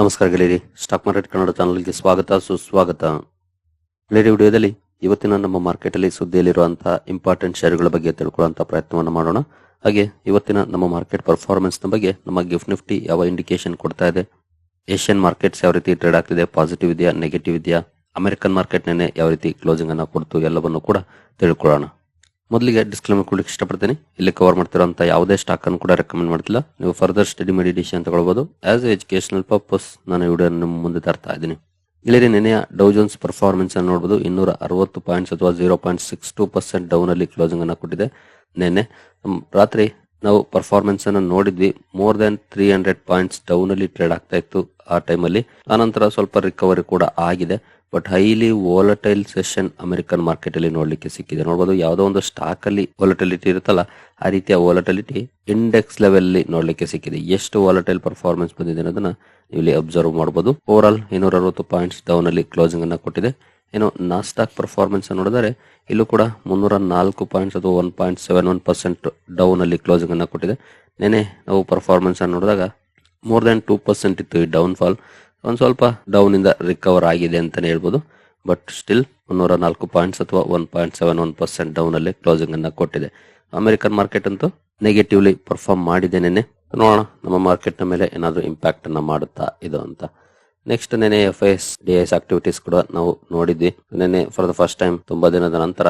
ನಮಸ್ಕಾರ ಗೆಳೆಯರಿ. Stock market Kannada ಚಾನಲ್ಗೆ ಸ್ವಾಗತ, ಸುಸ್ವಾಗತ. ಗೆಳೆಯರಿ, ವಿಡಿಯೋದಲ್ಲಿ ಇವತ್ತಿನ ನಮ್ಮ ಮಾರ್ಕೆಟಲ್ಲಿ ಸುದ್ದಿಯಲ್ಲಿರುವಂತಹ ಇಂಪಾರ್ಟೆಂಟ್ ಶೇರುಗಳ ಬಗ್ಗೆ ತಿಳ್ಕೊಳ್ಳುವಂತಹ ಪ್ರಯತ್ನವನ್ನು ಮಾಡೋಣ. ಹಾಗೆ ಇವತ್ತಿನ ನಮ್ಮ ಮಾರ್ಕೆಟ್ ಪರ್ಫಾರ್ಮೆನ್ಸ್ನ ಬಗ್ಗೆ ನಮ್ಮ ಗಿಫ್ಟ್ ನಿಫ್ಟಿ ಯಾವ ಇಂಡಿಕೇಶನ್ ಕೊಡ್ತಾ ಇದೆ ಏಷ್ಯನ್ ಮಾರ್ಕೆಟ್ಸ್ ಯಾವ ರೀತಿ ಟ್ರೇಡ್ ಆಗ್ತಿದೆ ಪಾಸಿಟಿವ್ ಇದೆಯಾ ನೆಗೆಟಿವ್ ಇದೆಯಾ ಅಮೆರಿಕನ್ ಮಾರ್ಕೆಟ್ ನೆನೆ ಯಾವ ರೀತಿ ಕ್ಲೋಸಿಂಗ್ ಅನ್ನ ಕೊಡ್ತು ಎಲ್ಲವನ್ನು ಕೂಡ ತಿಳ್ಕೊಳ್ಳೋಣ. ಮೊದಲಿಗೆ ಡಿಸ್ಕ್ಲೇಮರ್ ಕೊಡ್ಲಿಕ್ಕೆ ಇಷ್ಟಪಡ್ತೀನಿ. ಇಲ್ಲಿ ಕವರ್ ಮಾಡ್ತಿರೋಂಥ ಯಾವುದೇ ಸ್ಟಾಕ್ ಅನ್ನು ಕೂಡ ರೆಕಮೆಂಡ್ ಮಾಡ್ತಿಲ್ಲ. ನೀವು ಫರ್ದರ್ ಸ್ಟಡಿ ಮಾಡಿ ಡಿಸಿಷನ್ ತಗೊಳ್ಬಹುದು ಆಸ್ ಎಜುಕೇಶನಲ್ ಪರ್ಪಸ್ ನಾನು ವಿಡಿಯೋ ನಿಮ್ಮ ಮುಂದೆ ತರ್ತಾ ಇದ್ದೀನಿ. ಇಲ್ಲಿ ನಿನ್ನೆ ಡೌಜನ್ಸ್ ಪರ್ಫಾರ್ಮೆನ್ಸ್ ಅನ್ನು ನೋಡಬಹುದು ಇನ್ನೂರ ಅರವತ್ತು ಪಾಯಿಂಟ್ಸ್ ಅಥವಾ zero point six two percent down ಅಲ್ಲಿ ಕ್ಲೋಸಿಂಗ್ ಅನ್ನು ಕೊಟ್ಟಿದೆ. ನಿನ್ನೆ ರಾತ್ರಿ ನಾವು ಪರ್ಫಾರ್ಮೆನ್ಸ್ ಅನ್ನು ನೋಡಿದ್ವಿ. More than three hundred points down ಅಲ್ಲಿ ಟ್ರೇಡ್ ಆಗ್ತಾ ಇತ್ತು ಆ ಟೈಮಲ್ಲಿ ಆನಂತರ ಸ್ವಲ್ಪ ರಿಕವರಿ ಕೂಡ ಆಗಿದೆ. But highly volatile session American market ಅಲ್ಲಿ ನೋಡ್ಲಿಕ್ಕೆ ಸಿಕ್ಕಿದೆ. ನೋಡಬಹುದು ಯಾವುದೋ ಒಂದು ಸ್ಟಾಕ್ ಅಲ್ಲಿ ವೋಲಟಿಲಿಟಿ ಇರುತ್ತಲ್ಲ, ಆ ರೀತಿಯ ವೋಲಟಿಲಿಟಿ ಇಂಡೆಕ್ಸ್ ಲೆವೆಲ್ ಅಲ್ಲಿ ನೋಡ್ಲಿಕ್ಕೆ ಸಿಕ್ಕಿದೆ. ಎಷ್ಟು ವೋಲಟೈಲ್ ಪರ್ಫಾರ್ಮೆನ್ಸ್ ಬಂದಿದೆ ಅನ್ನೋದನ್ನ ಇಲ್ಲಿ ಅಬ್ಸರ್ವ್ ಮಾಡಬಹುದು ಓವರ್ ಆಲ್ ಇನ್ನೂರ ಅರವತ್ತು ಪಾಯಿಂಟ್ಸ್ ಡೌನ್ ಅಲ್ಲಿ ಕ್ಲೋಸಿಂಗ್ ಅನ್ನ ಕೊಟ್ಟಿದೆ. ಏನು ನಾಸ್ಟಾಕ್ ಪರ್ಫಾರ್ಮೆನ್ಸ್ ನೋಡಿದರೆ, ಇಲ್ಲೂ ಕೂಡ ಮುನ್ನೂರ ನಾಲ್ಕು ಪಾಯಿಂಟ್ಸ್ ಅಥವಾ one point seven one percent down ಅಲ್ಲಿ ಕ್ಲೋಸಿಂಗ್ ಅನ್ನು ಕೊಟ್ಟಿದೆ. ನೆನೆ ನಾವು ಪರ್ಫಾರ್ಮೆನ್ಸ್ ಅನ್ನು ನೋಡಿದಾಗ ಮೋರ್ ದನ್ ಟೂ ಪರ್ಸೆಂಟ್ ಇತ್ತು ಈ ಡೌನ್ ಫಾಲ್ ಒಂದು ಸ್ವಲ್ಪ ಡೌನ್ ಇಂದ ರಿಕವರ್ ಆಗಿದೆ ಅಂತಲೇ ಹೇಳ್ಬೋದು. ಬಟ್ ಸ್ಟಿಲ್ ಮುನ್ನೂರ ನಾಲ್ಕು ಪಾಯಿಂಟ್ಸ್ ಅಥವಾ one point seven one percent down ಅಲ್ಲಿ ಕ್ಲೋಸಿಂಗ್ ಅನ್ನು ಕೊಟ್ಟಿದೆ. ಅಮೆರಿಕನ್ ಮಾರ್ಕೆಟ್ ಅಂತೂ ನೆಗೆಟಿವ್ಲಿ ಪರ್ಫಾರ್ಮ್ ಮಾಡಿದೆ ನೆನೆ ನೋಡೋಣ, ನಮ್ಮ ಮಾರ್ಕೆಟ್ನ ಮೇಲೆ ಏನಾದರೂ ಇಂಪ್ಯಾಕ್ಟ್ ಅನ್ನ ಮಾಡುತ್ತಾ ಇದು ಅಂತ. ನೆಕ್ಸ್ಟ್ ನೆನೆ F S D S activities ಕೂಡ ನಾವು ನೋಡಿದ್ವಿ. ನೆನೆ ಫಾರ್ ದ ಫಸ್ಟ್ ಟೈಮ್ ತುಂಬಾ ದಿನದ ನಂತರ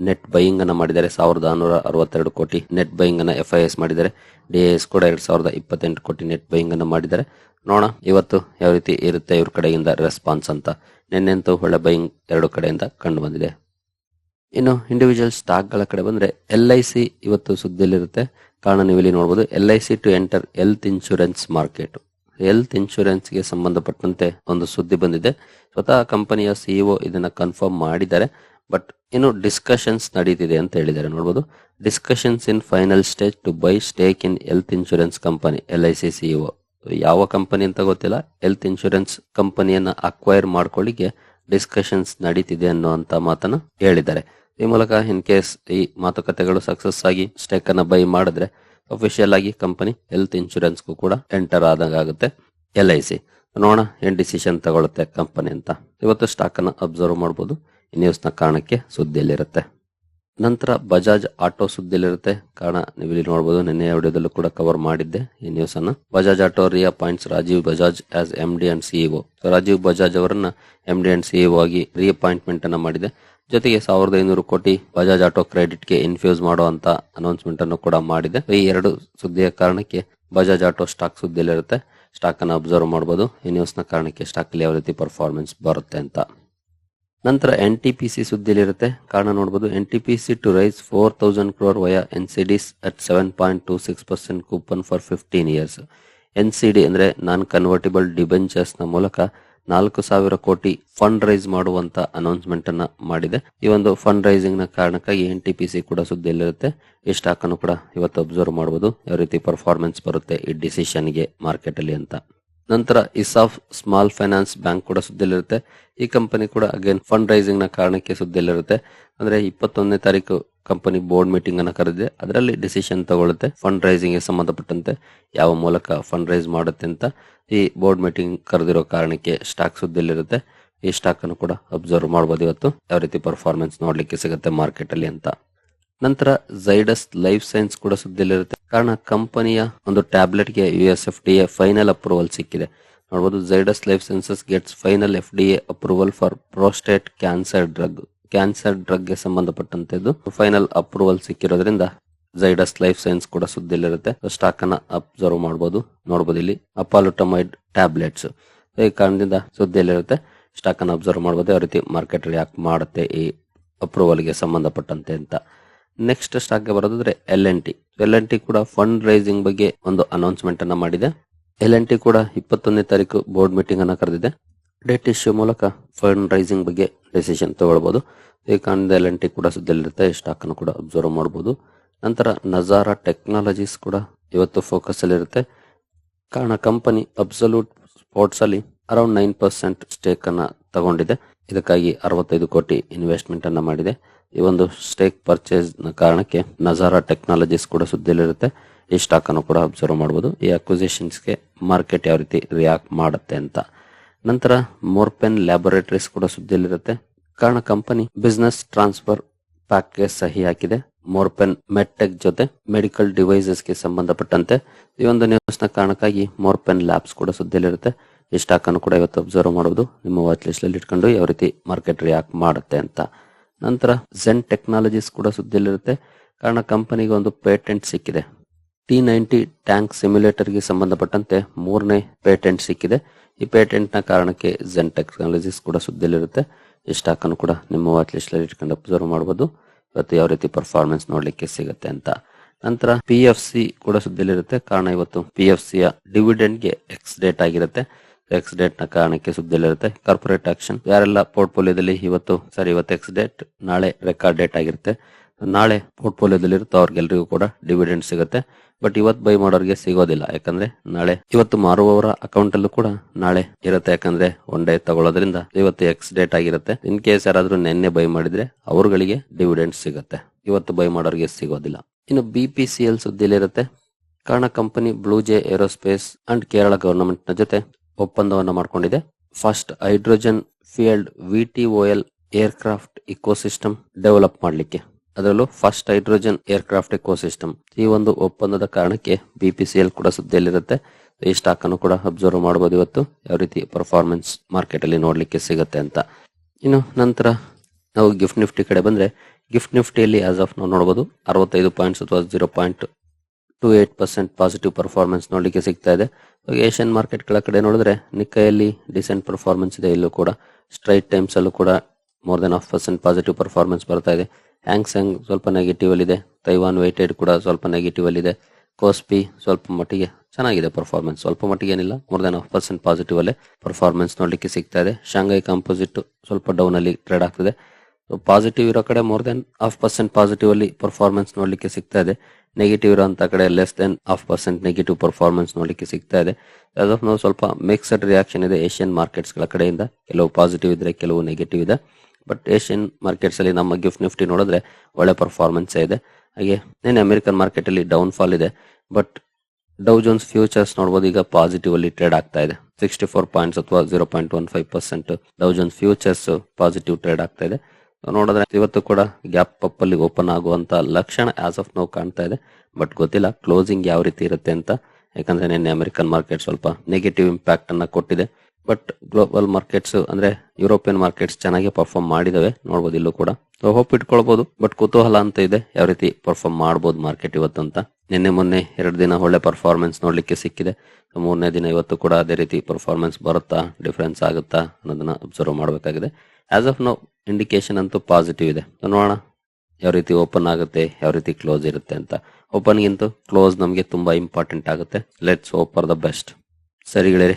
ನೆಟ್ ಬೈಯಿಂಗ್ ಅನ್ನ ಮಾಡಿದ್ದಾರೆ. ಸಾವಿರದ ನೂರ ಅರವತ್ತೆರಡು ಕೋಟಿ ನೆಟ್ ಬೈಯಿಂಗ್ ಅನ್ನ ಎಫ್ ಐ ಎಸ್ ಮಾಡಿದ್ದಾರೆ. ಡಿ ಎಸ್ ಕೂಡ ಎರಡ್ ಸಾವಿರದ ಇಪ್ಪತ್ತೆಂಟು ಕೋಟಿ ನೆಟ್ ಬೈಯಿಂಗ್ ಅನ್ನ ಮಾಡಿದ್ದಾರೆ. ನೋಡೋಣ ಇವತ್ತು ಯಾವ ರೀತಿ ಇರುತ್ತೆ ಇವ್ರ ಕಡೆಯಿಂದ ರೆಸ್ಪಾನ್ಸ್ ಅಂತ. ನಿನ್ನೆಂತೂ ಒಳ್ಳೆ ಬೈಯಿಂಗ್ ಎರಡು ಕಡೆಯಿಂದ ಕಂಡು ಬಂದಿದೆ. ಇನ್ನು ಇಂಡಿವಿಜುವಲ್ ಸ್ಟಾಕ್ಗಳ ಕಡೆ ಬಂದ್ರೆ ಎಲ್ ಐ ಸಿ ಇವತ್ತು ಸುದ್ದಿಯಲ್ಲಿರುತ್ತೆ. ಕಾರಣ ನೀವು ಇಲ್ಲಿ ನೋಡಬಹುದು L I C to enter health insurance market health ಇನ್ಶೂರೆನ್ಸ್ಗೆ ಸಂಬಂಧಪಟ್ಟಂತೆ ಒಂದು ಸುದ್ದಿ ಬಂದಿದೆ. ಸ್ವತಃ ಕಂಪನಿಯ ಸಿಇಒ ಇದನ್ನ ಕನ್ಫರ್ಮ್ ಮಾಡಿದ್ದಾರೆ. ಬಟ್ ಇನ್ನು ಡಿಸ್ಕಷನ್ಸ್ ನಡೀತಿದೆ ಅಂತ ಹೇಳಿದ್ದಾರೆ. ನೋಡಬಹುದು discussions in final stage to buy stake in health insurance company L I C CEO ಯಾವ ಕಂಪನಿ ಅಂತ ಗೊತ್ತಿಲ್ಲ. ಹೆಲ್ತ್ ಇನ್ಶೂರೆನ್ಸ್ ಕಂಪನಿಯನ್ನ ಅಕ್ವೈರ್ ಮಾಡ್ಕೊಳ್ಳಿಕ್ಕೆ ಡಿಸ್ಕಷನ್ಸ್ ನಡೀತಿದೆ ಅನ್ನುವಂತ ಮಾತನ್ನ ಹೇಳಿದ್ದಾರೆ. ಈ ಮೂಲಕ ಇನ್ ಕೇಸ್ ಈ ಮಾತುಕತೆಗಳು ಸಕ್ಸಸ್ ಆಗಿ ಸ್ಟೇಕ್ ಅನ್ನ ಬೈ ಮಾಡಿದ್ರೆ ಅಫಿಷಿಯಲ್ ಆಗಿ ಕಂಪನಿ ಹೆಲ್ತ್ ಇನ್ಶೂರೆನ್ಸ್ಗೂ ಕೂಡ ಎಂಟರ್ ಆದಂಗ ಆಗುತ್ತೆ ಎಲ್ ಐ ಸಿ ನೋಡೋಣ, ಏನ್ ಡಿಸಿಷನ್ ತಗೊಳುತ್ತೆ ಕಂಪನಿ ಅಂತ. ಇವತ್ತು ಸ್ಟಾಕ್ ಅನ್ನ ಅಬ್ಸರ್ವ್ ಮಾಡಬಹುದು ಈ ನ್ಯೂಸ್ನ ಕಾರಣಕ್ಕೆ ಸುದ್ದಿಯಲ್ಲಿರುತ್ತೆ. ನಂತರ ಬಜಾಜ್ ಆಟೋ ಸುದ್ದಿಯಲ್ಲಿರುತ್ತೆ. ಕಾರಣ ನೀವು ಇಲ್ಲಿ ನೋಡಬಹುದು ನಿನ್ನೆ ವಿಡಿಯೋದಲ್ಲೂ ಕೂಡ ಕವರ್ ಮಾಡಿದ್ದೆ ಈ ನ್ಯೂಸ್ ಅನ್ನ. Bajaj auto Riya points, Rajiv Bajaj as M D and CEO Rajiv Bajaj ಅವರನ್ನ ಎಂ ಡಿ ಅಂಡ್ ಸಿಇಒ ಆಗಿ ರಿಅಪಾಯಿಂಟ್ಮೆಂಟ್ ಅನ್ನ ಮಾಡಿದೆ. ಜೊತೆಗೆ ಸಾವಿರದ ಐನೂರು ಕೋಟಿ ಬಜಾಜ್ ಆಟೋ ಕ್ರೆಡಿಟ್ಗೆ ಇನ್ಫ್ಯೂಸ್ ಮಾಡುವಂತ ಅನೌನ್ಸ್ಮೆಂಟ್ ಅನ್ನು ಕೂಡ ಮಾಡಿದೆ. ಈ ಎರಡು ಸುದ್ದಿಯ ಕಾರಣಕ್ಕೆ ಬಜಾಜ್ ಆಟೋ ಸ್ಟಾಕ್ ಸುದ್ದಿಯಲ್ಲಿರುತ್ತೆ. ಸ್ಟಾಕ್ ಅನ್ನ ಅಬ್ಸರ್ವ್ ಮಾಡಬಹುದು ಈ ನ್ಯೂಸ್ನ ಕಾರಣಕ್ಕೆ ಸ್ಟಾಕ್ ಅಲ್ಲಿ ಯಾವ ರೀತಿ ಪರ್ಫಾರ್ಮೆನ್ಸ್ ಬರುತ್ತೆ ಅಂತ. ನಂತರ ಎನ್ ಟಿ ಪಿ ಸಿ ಸುದ್ದಿಯಲ್ಲಿರುತ್ತೆ. ಕಾರಣ ನೋಡಬಹುದು N T P C to raise four thousand crore via N C Ds at seven point two six percent coupon for fifteen years N C D ಅಂದ್ರೆ non convertible ಡಿಬೆಂಚರ್ಸ್ನ ಮೂಲಕ ನಾಲ್ಕು ಸಾವಿರ ಕೋಟಿ fund raise ಮಾಡುವಂತ announcement ಅನ್ನ ಮಾಡಿದೆ. ಈ ಒಂದು ಫಂಡ್ ರೈಸಿಂಗ್ನ ಕಾರಣಕ್ಕಾಗಿ ಎನ್ ಟಿ ಪಿ ಸಿ ಕೂಡ ಸುದ್ದಿಯಲ್ಲಿರುತ್ತೆ. ಈ ಸ್ಟಾಕ್ ಅನ್ನು ಕೂಡ ಇವತ್ತು ಅಬ್ಸರ್ವ್ ಮಾಡಬಹುದು ಯಾವ ರೀತಿ ಪರ್ಫಾರ್ಮೆನ್ಸ್ ಬರುತ್ತೆ ಈ ಡಿಸಿಷನ್ಗೆ ಮಾರ್ಕೆಟ್ ಅಲ್ಲಿ ಅಂತ. ನಂತರ ಇಸಾಫ್ ಸ್ಮಾಲ್ ಫೈನಾನ್ಸ್ ಬ್ಯಾಂಕ್ ಕೂಡ ಸುದ್ದಿಯಲ್ಲಿರುತ್ತೆ. ಈ ಕಂಪನಿ ಕೂಡ ಅಗೇನ್ ಫಂಡ್ ರೈಸಿಂಗ್ನ ಕಾರಣಕ್ಕೆ ಸುದ್ದಿಯಲ್ಲಿರುತ್ತೆ. ಅಂದ್ರೆ ಇಪ್ಪತ್ತೊಂದನೇ ತಾರೀಕು ಕಂಪನಿ ಬೋರ್ಡ್ ಮೀಟಿಂಗ್ ಅನ್ನ ಕರೆದಿದೆ. ಅದರಲ್ಲಿ ಡಿಸಿಷನ್ ತಗೊಳ್ಳುತ್ತೆ ಫಂಡ್ ರೈಸಿಂಗ್ಗೆ ಸಂಬಂಧಪಟ್ಟಂತೆ ಯಾವ ಮೂಲಕ ಫಂಡ್ ರೈಸ್ ಮಾಡುತ್ತೆ ಅಂತ ಈ ಬೋರ್ಡ್ ಮೀಟಿಂಗ್ ಕರೆದಿರೋ ಕಾರಣಕ್ಕೆ ಸ್ಟಾಕ್ ಸುದ್ದಿಯಲ್ಲಿರುತ್ತೆ. ಈ ಸ್ಟಾಕ್ ಅನ್ನು ಕೂಡ ಅಬ್ಸರ್ವ್ ಮಾಡಬಹುದು ಇವತ್ತು. ಯಾವ ರೀತಿ ಪರ್ಫಾರ್ಮೆನ್ಸ್ ನೋಡ್ಲಿಕ್ಕೆ ಸಿಗುತ್ತೆ ಮಾರ್ಕೆಟ್ ಅಲ್ಲಿ ಅಂತ. ನಂತರ ಝೈಡಸ್ ಲೈಫ್ ಸೈನ್ಸ್ ಕೂಡ ಸುದ್ದಿಯಲ್ಲಿರುತ್ತೆ. ಕಾರಣ ಕಂಪನಿಯ ಒಂದು ಟ್ಯಾಬ್ಲೆಟ್ಗೆ U S F D A final approval ಸಿಕ್ಕಿದೆ. ನೋಡಬಹುದು Zydus life sciences gets final F D A approval for prostate cancer drug cancer ಡ್ರಗ್ಗೆ ಸಂಬಂಧಪಟ್ಟಂತದ್ದು ಫೈನಲ್ ಅಪ್ರೂವಲ್ ಸಿಕ್ಕಿರೋದ್ರಿಂದ ಝೈಡಸ್ ಲೈಫ್ ಸೈನ್ಸ್ ಕೂಡ ಸುದ್ದಿಯಲ್ಲಿರುತ್ತೆ ಸ್ಟಾಕ್ ಅನ್ನ ಅಬ್ಸರ್ವ್ ಮಾಡಬಹುದು ನೋಡಬಹುದು ಇಲ್ಲಿ ಅಪಾಲುಟಮೈಡ್ ಟ್ಯಾಬ್ಲೆಟ್ಸ್ ಈ ಕಾರಣದಿಂದ ಸುದ್ದಿಯಲ್ಲಿರುತ್ತೆ. ಸ್ಟಾಕ್ ಅನ್ನು ಅಬ್ಸರ್ವ್ ಮಾಡಬಹುದು ಯಾವ ರೀತಿ ಮಾರ್ಕೆಟ್ ರಿಯಾಕ್ಟ್ ಮಾಡುತ್ತೆ ಈ ಅಪ್ರೂವಲ್ಗೆ ಸಂಬಂಧಪಟ್ಟಂತೆ ಅಂತ. ನೆಕ್ಸ್ಟ್ ಸ್ಟಾಕ್ಗೆ ಬರೋದಾದ್ರೆ L N T L N T ಕೂಡ ಫಂಡ್ ರೈಸಿಂಗ್ ಬಗ್ಗೆ ಒಂದು ಅನೌನ್ಸ್ಮೆಂಟ್ ಅನ್ನ ಮಾಡಿದೆ. ಎಲ್ ಎನ್ ಟಿ ಕೂಡ ಇಪ್ಪತ್ತೊಂದನೇ ತಾರೀಕು ಬೋರ್ಡ್ ಮೀಟಿಂಗ್ ಅನ್ನ ಕರೆದಿದೆ. ಡೆಟ್ ಇಶ್ಯೂ ಮೂಲಕ ಫಂಡ್ ರೈಸಿಂಗ್ ಬಗ್ಗೆ ಡೆಸಿಷನ್ ತಗೊಳ್ಬಹುದು ಈ ಎಲ್ ಎನ್ ಟಿ ಕೂಡ ಸುದ್ದಿಯಲ್ಲಿರುತ್ತೆ ಸ್ಟಾಕ್ ಅನ್ನು ಕೂಡ ಅಬ್ಸರ್ವ್ ಮಾಡಬಹುದು ನಂತರ ನಜಾರಾ ಟೆಕ್ನಾಲಜೀಸ್ ಕೂಡ ಇವತ್ತು ಫೋಕಸ್ ಅಲ್ಲಿ ಇರುತ್ತೆ. ಕಾರಣ ಕಂಪನಿ ಅಬ್ಸಲ್ಯೂಟ್ ಸ್ಪೋರ್ಟ್ಸ್ ಅಲ್ಲಿ ಅರೌಂಡ್ ನೈನ್ ಪರ್ಸೆಂಟ್ ಸ್ಟೇಕ್ ಅನ್ನ ತಗೊಂಡಿದೆ. ಇದಕ್ಕಾಗಿ ಅರವತ್ತೈದು ಕೋಟಿ ಇನ್ವೆಸ್ಟ್ಮೆಂಟ್ ಅನ್ನ ಮಾಡಿದೆ. ಈ ಒಂದು ಸ್ಟೇಕ್ ಪರ್ಚೇಸ್ನ ಕಾರಣಕ್ಕೆ ನಜಾರಾ ಟೆಕ್ನಾಲಜೀಸ್ ಕೂಡ ಸುದ್ದಿಯಲ್ಲಿರುತ್ತೆ. ಈ ಸ್ಟಾಕ್ ಅನ್ನು ಕೂಡ ಅಬ್ಸರ್ವ್ ಮಾಡಬಹುದು ಈ ಅಕ್ವಿಸಿಷನ್ಸ್ಗೆ ಮಾರ್ಕೆಟ್ ಯಾವ ರೀತಿ ರಿಯಾಕ್ಟ್ ಮಾಡುತ್ತೆ ಅಂತ. ನಂತರ ಮೋರ್ಪೆನ್ ಲ್ಯಾಬೊರೇಟರೀಸ್ ಕೂಡ ಸುದ್ದಿಯಲ್ಲಿರುತ್ತೆ. ಕಾರಣ ಕಂಪನಿ ಬಿಸ್ನೆಸ್ ಟ್ರಾನ್ಸ್ಫರ್ ಪ್ಯಾಕ್ಗೆ ಸಹಿ ಹಾಕಿದೆ. ಮೋರ್ಪೆನ್ ಮೆಟ್ಟೆಕ್ ಜೊತೆ ಮೆಡಿಕಲ್ ಡಿವೈಸಸ್ಗೆ ಸಂಬಂಧಪಟ್ಟಂತೆ. ಈ ಒಂದು ನ್ಯೂಸ್ನ ಕಾರಣಕ್ಕಾಗಿ ಮೋರ್ಪೆನ್ ಲ್ಯಾಬ್ಸ್ ಕೂಡ ಸುದ್ದಿಯಲ್ಲಿರುತ್ತೆ. ಈ ಸ್ಟಾಕ್ ಅನ್ನು ಕೂಡ ಇವತ್ತು ಅಬ್ಸರ್ವ್ ಮಾಡೋದು ನಿಮ್ಮ ವಾಚ್ ಲಿಸ್ಟ್ ಅಲ್ಲಿ ಇಟ್ಕೊಂಡು ಯಾವ ರೀತಿ ಮಾರ್ಕೆಟ್ ರಿಯಾಕ್ಟ್ ಮಾಡುತ್ತೆ ಅಂತ. ನಂತರ ಝೆನ್ ಟೆಕ್ನಾಲಜೀಸ್ ಕೂಡ ಸುದ್ದಿಯಲ್ಲಿರುತ್ತೆ. ಕಾರಣ ಕಂಪನಿಗೆ ಒಂದು ಪೇಟೆಂಟ್ ಸಿಕ್ಕಿದೆ. ಟಿ ನೈಂಟಿ ಟ್ಯಾಂಕ್ ಸಿಮ್ಯುಲೇಟರ್ಗೆ ಸಂಬಂಧಪಟ್ಟಂತೆ ಮೂರನೇ ಪೇಟೆಂಟ್ ಸಿಕ್ಕಿದೆ. ಈ ಪೇಟೆಂಟ್ನ ಕಾರಣಕ್ಕೆ ಝೆನ್ ಟೆಕ್ನಾಲಜೀಸ್ ಕೂಡ ಸುದ್ದಿಯಲ್ಲಿರುತ್ತೆ. ಈ ಸ್ಟಾಕ್ ಅನ್ನು ಕೂಡ ನಿಮ್ಮ ವಾಚ್ ಲಿಸ್ಟ್ ಅಲ್ಲಿ ಇಟ್ಕೊಂಡು ಅಬ್ಸರ್ವ್ ಮಾಡಬಹುದು ಇವತ್ತು ಯಾವ ರೀತಿ ಪರ್ಫಾರ್ಮೆನ್ಸ್ ನೋಡಲಿಕ್ಕೆ ಸಿಗುತ್ತೆ ಅಂತ. ನಂತರ ಪಿ ಎಫ್ ಸಿ ಕೂಡ ಸುದ್ದಿಯಲ್ಲಿರುತ್ತೆ. ಕಾರಣ ಇವತ್ತು ಪಿ ಎಫ್ ಸಿಯ ಡಿವಿಡೆಂಡ್ಗೆ ಎಕ್ಸ್ ಡೇಟ್ ಆಗಿರುತ್ತೆ. ಎಕ್ಸ್ ಡೇಟ್ನ ಕಾರಣಕ್ಕೆ ಸುದ್ದಿಯಲ್ಲಿರುತ್ತೆ ಕಾರ್ಪೊರೇಟ್ ಆಕ್ಷನ್ ಯಾರೆಲ್ಲ ಪೋರ್ಟ್ಫೋಲಿಯೋದಲ್ಲಿ ಇವತ್ತು ಸರಿ ಇವತ್ತು ಎಕ್ಸ್ ಡೇಟ್ ನಾಳೆ ರೆಕಾರ್ಡ್ ಡೇಟ್ ಆಗಿರುತ್ತೆ. ನಾಳೆ ಪೋರ್ಟ್ಫೋಲಿಯೋದಲ್ಲಿ ಇರುತ್ತೆ ಅವ್ರಿಗೆಲ್ರಿಗೂ ಕೂಡ ಡಿವಿಡೆಂಡ್ ಸಿಗುತ್ತೆ. ಬಟ್ ಇವತ್ತು ಬೈ ಮಾಡೋರಿಗೆ ಸಿಗೋದಿಲ್ಲ. ಯಾಕಂದ್ರೆ ನಾಳೆ, ಇವತ್ತು ಮಾರುವವರ ಅಕೌಂಟ್ ಅಲ್ಲೂ ಕೂಡ ನಾಳೆ ಇರುತ್ತೆ. ಯಾಕಂದ್ರೆ ಒನ್ ಡೇ ತಗೊಳ್ಳೋದ್ರಿಂದ ಇವತ್ತು ಎಕ್ಸ್ ಡೇಟ್ ಆಗಿರುತ್ತೆ. ಇನ್ ಕೇಸ್ ಯಾರಾದ್ರೂ ನಿನ್ನೆ ಬೈ ಮಾಡಿದ್ರೆ ಅವ್ರಗಳಿಗೆ ಡಿವಿಡೆಂಡ್ ಸಿಗುತ್ತೆ. ಇವತ್ತು ಬೈ ಮಾಡೋರಿಗೆ ಸಿಗೋದಿಲ್ಲ. ಇನ್ನು ಬಿ ಪಿ ಸಿ ಎಲ್ ಸುದ್ದಿಲಿರುತ್ತೆ ಕಾರಣ company Blue J aerospace and Kerala ಗವರ್ನಮೆಂಟ್ನ ಜೊತೆ ಒಪ್ಪಂದವನ್ನ ಮಾಡಿಕೊಂಡಿದೆ. First hydrogen fuelled V T L aircraft ecosystem develop ಮಾಡಲಿಕ್ಕೆ. ಅದರಲ್ಲೂ ಫಸ್ಟ್ ಹೈಡ್ರೋಜನ್ ಏರ್ಕ್ರಾಫ್ಟ್ ಇಕೋಸಿಸ್ಟಮ್ ಈ ಒಂದು ಒಪ್ಪಂದದ ಕಾರಣಕ್ಕೆ ಬಿಪಿಸಿಎಲ್ ಕೂಡ ಸುದ್ದಿಯಲ್ಲಿರುತ್ತೆ. ಈ ಸ್ಟಾಕ್ ಅನ್ನು ಕೂಡ ಅಬ್ಸರ್ವ್ ಮಾಡಬಹುದು ಇವತ್ತು. ಯಾವ ರೀತಿ ಪರ್ಫಾರ್ಮೆನ್ಸ್ ಮಾರ್ಕೆಟ್ ಅಲ್ಲಿ ನೋಡ್ಲಿಕ್ಕೆ ಸಿಗುತ್ತೆ ಅಂತ. ಇನ್ನು ನಂತರ ನಾವು ಗಿಫ್ಟ್ ನಿಫ್ಟಿ ಕಡೆ ಬಂದ್ರೆ ಗಿಫ್ಟ್ ನಿಫ್ಟಿಯಲ್ಲಿ ಆಸ್ ಆಫ್ ನಾವು ನೋಡಬಹುದು ಅರವತ್ತೈದು ಪಾಯಿಂಟ್ಸ್ ಅಥವಾ zero point two eight percent positive performance ನೋಡಲಿಕ್ಕೆ ಸಿಗ್ತಾ ಇದೆ. ಏಷ್ಯನ್ ಮಾರ್ಕೆಟ್ಗಳ ಕಡೆ ನೋಡಿದ್ರೆ ನಿಕ್ಕೈಯಲ್ಲಿ ಡಿಸೆಂಟ್ ಪರ್ಫಾರ್ಮೆನ್ಸ್ ಇದೆ. ಇಲ್ಲೂ ಕೂಡ ಸ್ಟ್ರೈಟ್ ಟೈಮ್ಸ್ ಅಲ್ಲೂ ಕೂಡ more than half percent positive performance ಬರ್ತಾ ಇದೆ. ಹ್ಯಾಂಗ್ಸಂಗ್ ಸ್ವಲ್ಪ ನೆಗೆಟಿವ್ ಅಲ್ಲಿ ಇದೆ ತೈವಾನ್ ವೈಟೆಡ್ ಕೂಡ ಸ್ವಲ್ಪ ನೆಗೆಟಿವ್ ಅಲ್ಲಿ ಇದೆ ಕೋಸ್ಪಿ ಸ್ವಲ್ಪ ಮಟ್ಟಿಗೆ ಚೆನ್ನಾಗಿದೆ ಪರ್ಫಾರ್ಮೆನ್ಸ್ ಸ್ವಲ್ಪ ಮಟ್ಟಿಗೆ ಏನಿಲ್ಲ more than half percent positive ಅಲ್ಲೇ ಪರ್ಫಾರ್ಮೆನ್ಸ್ ನೋಡಲಿಕ್ಕೆ ಸಿಗ್ತಾ ಇದೆ. ಶಾಂಘೈ ಕಾಂಪೋಸಿಟ್ ಸ್ವಲ್ಪ ಡೌನ್ ಅಲ್ಲಿ ಟ್ರೇಡ್ ಆಗ್ತಿದೆ. ಪಾಸಿಟಿವ್ ಇರೋ ಕಡೆ more than half percent positive ಅಲ್ಲಿ ಪರ್ಫಾರ್ಮೆನ್ಸ್ ನೋಡ್ಲಿಕ್ಕೆ ಸಿಗ್ತಾ ಇದೆ. ನೆಗೆಟಿವ್ ಇರೋಂತ ಕಡೆ less than half percent negative performance ನೋಡ್ಲಿಕ್ಕೆ ಸಿಗ್ತಾ ಇದೆ. ನಾವು ಸ್ವಲ್ಪ ಮಿಕ್ಸ್ಡ್ ರಿಯಾಕ್ಷನ್ ಇದೆ ಏಷ್ಯನ್ ಮಾರ್ಕೆಟ್ಸ್ಗಳ ಕಡೆಯಿಂದ. ಕೆಲವು ಪಾಸಿಟಿವ್ ಇದ್ರೆ ಕೆಲವು ನೆಗೆಟಿವ್ ಇದೆ. ಬಟ್ ಏಷ್ಯನ್ ಮಾರ್ಕೆಟ್ಸ್ ಅಲ್ಲಿ ನಮ್ಮ ಗಿಫ್ಟ್ ನಿಫ್ಟಿ ನೋಡಿದ್ರೆ ಒಳ್ಳೆ ಪರ್ಫಾರ್ಮೆನ್ಸ್ ಇದೆ. ಹಾಗೆ ನಿನ್ನೆ ಅಮೆರಿಕನ್ ಮಾರ್ಕೆಟ್ ಅಲ್ಲಿ ಡೌನ್ ಫಾಲ್ ಇದೆ. ಬಟ್ ಡೌ ಜೋನ್ಸ್ ಫ್ಯೂಚರ್ಸ್ ನೋಡಬಹುದು ಈಗ ಪಾಸಿಟಿವ್ ಅಲ್ಲಿ ಟ್ರೇಡ್ ಆಗ್ತಾ ಇದೆ. ಸಿಕ್ಸ್ಟಿ ಫೋರ್ ಪಾಯಿಂಟ್ಸ್ ಅಥವಾ zero point one five percent Dow Jones futures positive trade ಆಗ್ತಾ ಇದೆ. ನೋಡಿದ್ರೆ ಇವತ್ತು ಕೂಡ ಗ್ಯಾಪ್ ಅಪ್ ಅಲ್ಲಿ ಓಪನ್ ಆಗುವಂತ ಲಕ್ಷಣ ಆಸ್ ಆಫ್ ನಾವು ಕಾಣ್ತಾ ಇದೆ. ಬಟ್ ಗೊತ್ತಿಲ್ಲ ಕ್ಲೋಸಿಂಗ್ ಯಾವ ರೀತಿ ಇರುತ್ತೆ ಅಂತ. ಯಾಕಂದ್ರೆ ನಿನ್ನೆ ಅಮೆರಿಕನ್ ಮಾರ್ಕೆಟ್ ಸ್ವಲ್ಪ ನೆಗೆಟಿವ್ ಇಂಪ್ಯಾಕ್ಟ್ ಅನ್ನ ಕೊಟ್ಟಿದೆ. ಬಟ್ ಗ್ಲೋಬಲ್ ಮಾರ್ಕೆಟ್ಸ್ ಅಂದ್ರೆ ಯುರೋಪಿಯನ್ ಮಾರ್ಕೆಟ್ಸ್ ಚೆನ್ನಾಗಿ ಪರ್ಫಾರ್ಮ್ ಮಾಡಿದಾವೆ, ನೋಡ್ಬೋದು ಇಲ್ಲೂ ಕೂಡ. ಹೋಪ್ ಇಟ್ಕೊಳ್ಬಹುದು ಬಟ್ ಕುತೂಹಲ ಅಂತ ಇದೆ, ಯಾವ ರೀತಿ ಪರ್ಫಾರ್ಮ್ ಮಾಡಬಹುದು ಮಾರ್ಕೆಟ್ ಇವತ್ತು ಅಂತ. ನಿನ್ನೆ ಮೊನ್ನೆ ಎರಡು ದಿನ ಒಳ್ಳೆ ಪರ್ಫಾರ್ಮೆನ್ಸ್ ನೋಡ್ಲಿಕ್ಕೆ ಸಿಕ್ಕಿದೆ. ಮೂರನೇ ದಿನ ಇವತ್ತು ಕೂಡ ಅದೇ ರೀತಿ ಪರ್ಫಾರ್ಮೆನ್ಸ್ ಬರುತ್ತಾ ಡಿಫರೆನ್ಸ್ ಆಗುತ್ತಾ ಅನ್ನೋದನ್ನ ಅಬ್ಸರ್ವ್ ಮಾಡಬೇಕಾಗಿದೆ. ಆಸ್ ಆಫ್ ನೋ ಇಂಡಿಕೇಶನ್ ಅಂತೂ ಪಾಸಿಟಿವ್ ಇದೆ. ನೋಡೋಣ ಯಾವ ರೀತಿ ಓಪನ್ ಆಗುತ್ತೆ, ಯಾವ ರೀತಿ ಕ್ಲೋಸ್ ಇರುತ್ತೆ ಅಂತ. ಓಪನ್ ಗಿಂತ ಕ್ಲೋಸ್ ನಮಗೆ ತುಂಬಾ ಇಂಪಾರ್ಟೆಂಟ್ ಆಗುತ್ತೆ. ಲೆಟ್ಸ್ ಓಪರ್ ದ ಬೆಸ್ಟ್ ಸರಿ ಗೆಳೆಯರೆ